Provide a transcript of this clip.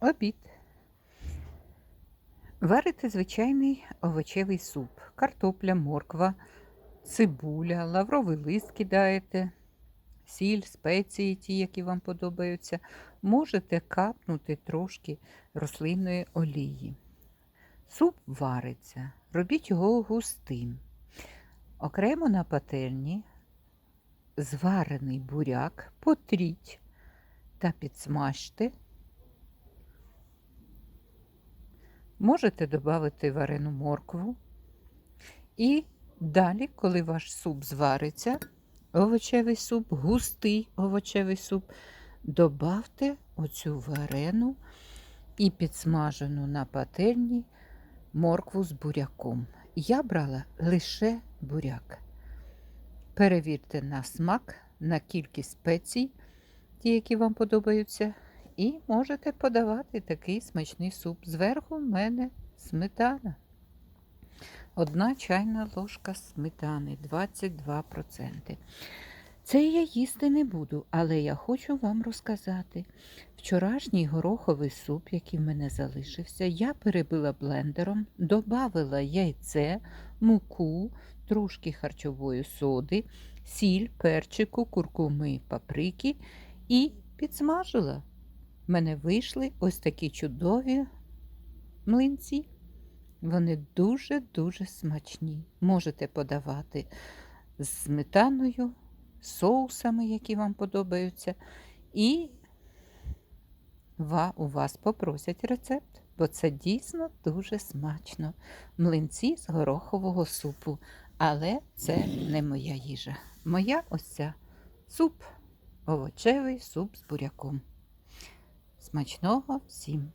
Обід. Варите звичайний овочевий суп. Картопля, морква, цибуля, лавровий лист кидаєте, сіль, спеції, ті, які вам подобаються. Можете капнути трошки рослинної олії. Суп вариться, робіть його густим. Окремо на пательні зварений буряк потріть та підсмажте. Можете додати варену моркву. І далі, коли ваш суп звариться, овочевий суп, густий овочевий суп, добавте оцю варену і підсмажену на пательні моркву з буряком. Я брала лише буряк. Перевірте на смак, на кількість спецій, ті, які вам подобаються. І можете подавати такий смачний суп. Зверху в мене сметана. Одна чайна ложка сметани 22%. Це я їсти не буду, але я хочу вам розказати. Вчорашній гороховий суп, який в мене залишився, я перебила блендером, додавила яйце, муку, трошки харчової соди, сіль, перчику, куркуми, паприки і підсмажила. В мене вийшли ось такі чудові млинці. Вони дуже-дуже смачні. Можете подавати з сметаною, соусами, які вам подобаються. І у вас попросять рецепт, бо це дійсно дуже смачно. Млинці з горохового супу. Але це не моя їжа. Моя ось ця суп, овочевий суп з буряком. Смачного всім!